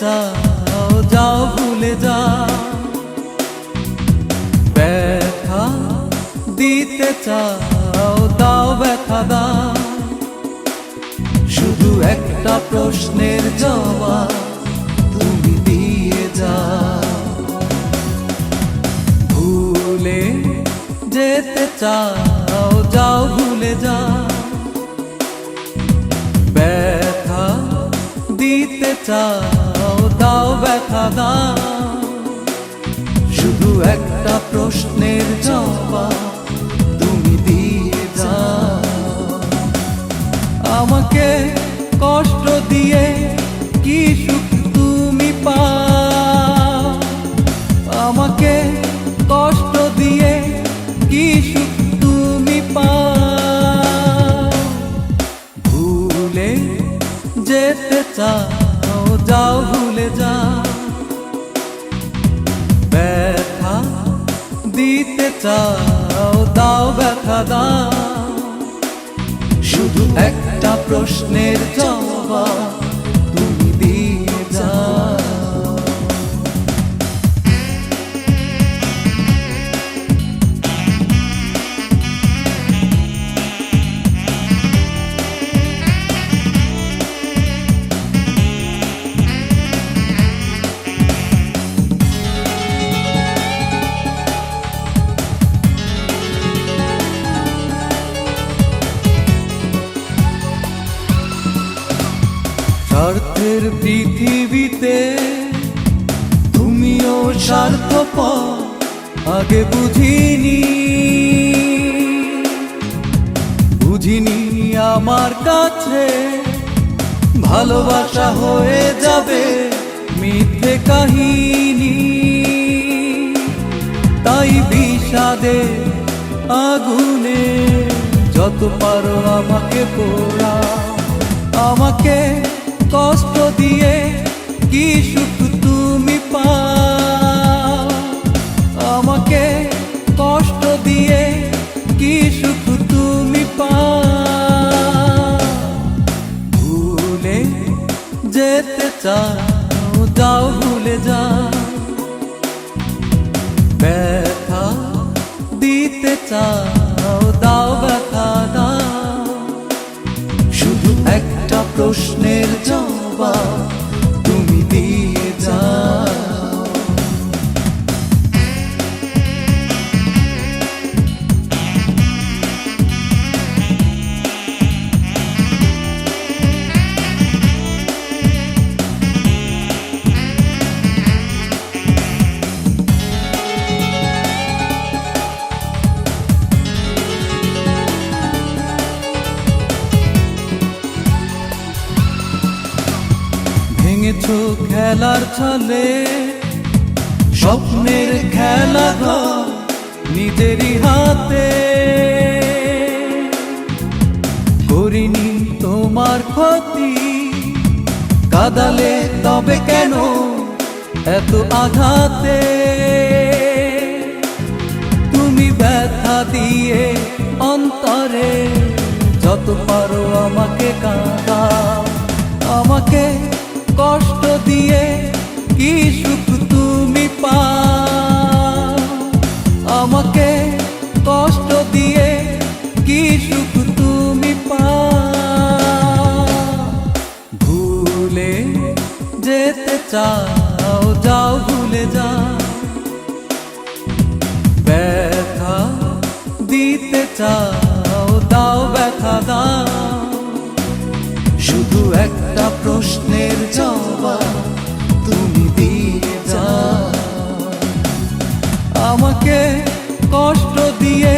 চাও যাও ভুলে যাও ব্যথা দিতে চাও, দাও ব্যথা দাও। শুধু একটা প্রশ্নের জবাব তুমি দিয়ে যাও। ভুলে যেতে চাও, যাও ভুলে যাও ব্যথা দিতে চাও। দাও ব্যথা দাও। শুধু একটা প্রশ্নের জবাব তুমি দিয়ে যাও আমাকে কষ্ট দিয়ে কি সুখ তুমি পাও? আমাকে কষ্ট দিয়ে কি সুখ তুমি পাও? ভুলে যেতে চাও। চাও দাও ব্যথা দাও শুধু একটা প্রশ্নের জবাব। স্বার্থের পৃথিবীতে তুমিও স্বার্থপ আগে বুঝিনি। বুঝিনি আমার কাছে ভালোবাসা হয়ে যাবে মিথ্যে কাহিনী। তাই বিষাদে আগুনে যত পারো আমাকে পোড়া, আমাকে কষ্ট দিয়ে কি সুখ তুমি পাও? আমাকে কষ্ট দিয়ে কি সুখ তুমি পাও? ভুলে যেতে চাও, যাও ভুলে যাও। ব্যথা দিতে চাও, দাও ব্যথা দাও। শুধু একটা প্রশ্নের জবাব তুমি ভেঙেছো খেলার ছলে, স্বপ্নের খেলা নিজেরই হাতে। করিনি তোমার ক্ষতি, কাদালে তবে কেন এত আঘাতে? তুমি ব্যথা দিয়ে অন্তরে যত পারো আমাকে কাঁদাও, আমাকে কষ্ট দিয়ে কি সুখ তুমি পা আমাকে কষ্ট দিয়ে কি সুখ তুমি পা ভুলে যেতে চাও, যাও ভুলে যা ব্যথা দিতে চাও, দাও ব্যথা দাও। শুধু একটা আমাকে কষ্ট দিয়ে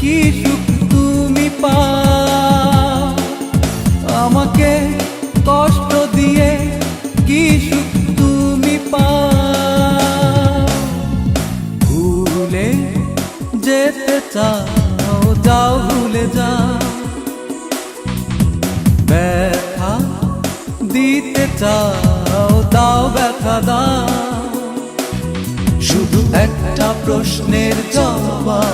কি সুখ তুমি পাও? আমাকে কষ্ট দিয়ে কি সুখ তুমি পাও? ভুলে যেতে চাও, যাও ভুলে যাও। ব্যথা দিতে চাও, দাও ব্যথা দাও। একটা প্রশ্নের জবাব।